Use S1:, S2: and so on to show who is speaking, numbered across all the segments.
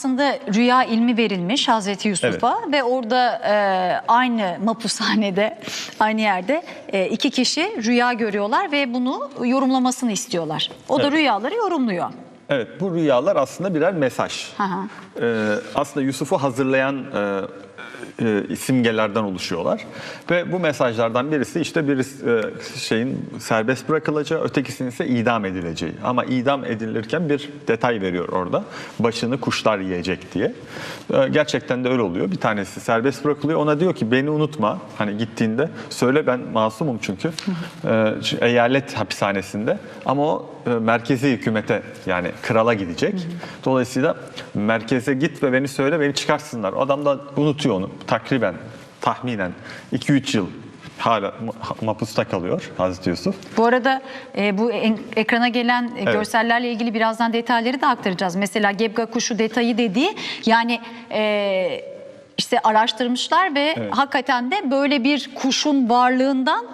S1: Aslında rüya ilmi verilmiş Hazreti Yusuf'a ve orada e, aynı mapushanede, aynı yerde e, iki kişi rüya görüyorlar ve bunu yorumlamasını istiyorlar. O da
S2: Evet.
S1: rüyaları yorumluyor.
S2: Evet bu rüyalar aslında birer mesaj.
S1: Hı.
S2: Ee, aslında Yusuf'u hazırlayan e, e, simgelerden oluşuyorlar. Ve bu mesajlardan birisi işte birisi e, şeyin serbest bırakılacağı, ötekisinin ise idam edileceği. Ama idam edilirken bir detay veriyor orada. Başını kuşlar yiyecek diye. E, gerçekten de öyle oluyor. Bir tanesi serbest bırakılıyor. Ona diyor ki beni unutma. Hani gittiğinde söyle ben masumum çünkü. E, eyalet hapishanesinde. Ama o e, merkezi hükümete yani krala gidecek. Dolayısıyla merkeze git ve beni söyle beni çıkarsınlar. Adam da unutuyor onu takriben tahminen 2-3 yıl hala ma- mapusta kalıyor Hazreti Yusuf.
S1: Bu arada e, bu en- ekrana gelen e, görsellerle ilgili birazdan detayları da aktaracağız. Mesela Gebga kuşu detayı dediği yani e, işte araştırmışlar ve hakikaten de böyle bir kuşun varlığından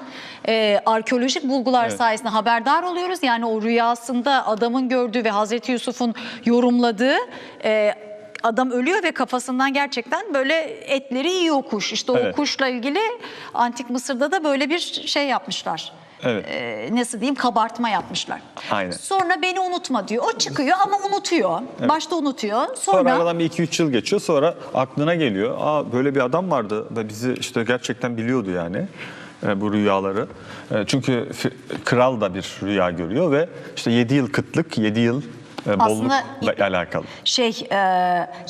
S1: e, arkeolojik bulgular
S2: Evet.
S1: sayesinde haberdar oluyoruz. Yani o rüyasında adamın gördüğü ve Hazreti Yusuf'un yorumladığı e, adam ölüyor ve kafasından gerçekten böyle etleri yiyor kuş. İşte o
S2: Evet.
S1: kuşla ilgili Antik Mısır'da da böyle bir şey yapmışlar.
S2: Evet.
S1: Ee, nasıl diyeyim kabartma yapmışlar.
S2: Aynen.
S1: Sonra beni unutma diyor. O çıkıyor ama unutuyor. Başta unutuyor. Sonra,
S2: Sonra aradan bir 2-3 yıl geçiyor. Sonra aklına geliyor. Aa böyle bir adam vardı ve bizi işte gerçekten biliyordu yani e, bu rüyaları. E, çünkü fi- kral da bir rüya görüyor ve işte 7 yıl kıtlık, 7 yıl e,
S1: Aslında-
S2: bollukla alakalı.
S1: şey e,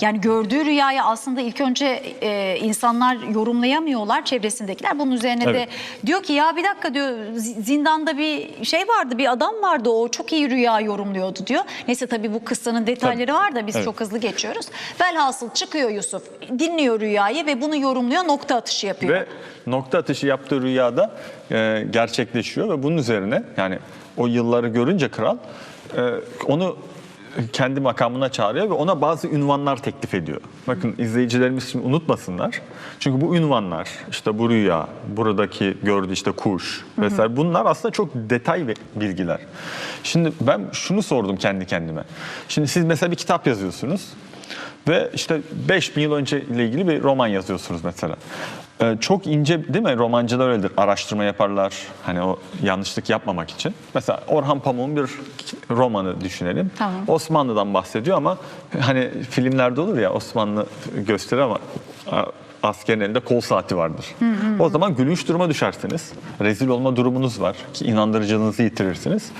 S1: yani gördüğü rüyayı aslında ilk önce e, insanlar yorumlayamıyorlar çevresindekiler. Bunun üzerine de
S2: Evet.
S1: diyor ki ya bir dakika diyor zi- zindanda bir şey vardı bir adam vardı o çok iyi rüya yorumluyordu diyor. Neyse tabii bu kıssanın detayları
S2: Tabii.
S1: var da biz
S2: Evet.
S1: çok hızlı geçiyoruz. Velhasıl çıkıyor Yusuf dinliyor rüyayı ve bunu yorumluyor nokta atışı yapıyor.
S2: Ve nokta atışı yaptığı rüyada e, gerçekleşiyor ve bunun üzerine yani o yılları görünce kral e, onu kendi makamına çağırıyor ve ona bazı ünvanlar teklif ediyor. Bakın izleyicilerimiz şimdi unutmasınlar. Çünkü bu ünvanlar, işte bu rüya, buradaki gördüğü işte kuş vesaire bunlar aslında çok detay ve bilgiler. Şimdi ben şunu sordum kendi kendime. Şimdi siz mesela bir kitap yazıyorsunuz. Ve işte 5000 yıl önce ile ilgili bir roman yazıyorsunuz mesela. Ee, çok ince değil mi? Romancılar öyledir. Araştırma yaparlar. Hani o yanlışlık yapmamak için. Mesela Orhan Pamuk'un bir romanı düşünelim.
S1: Tamam.
S2: Osmanlı'dan bahsediyor ama hani filmlerde olur ya Osmanlı gösterir ama askerin elinde kol saati vardır. O zaman gülünç duruma düşersiniz. Rezil olma durumunuz var ki inandırıcılığınızı yitirirsiniz.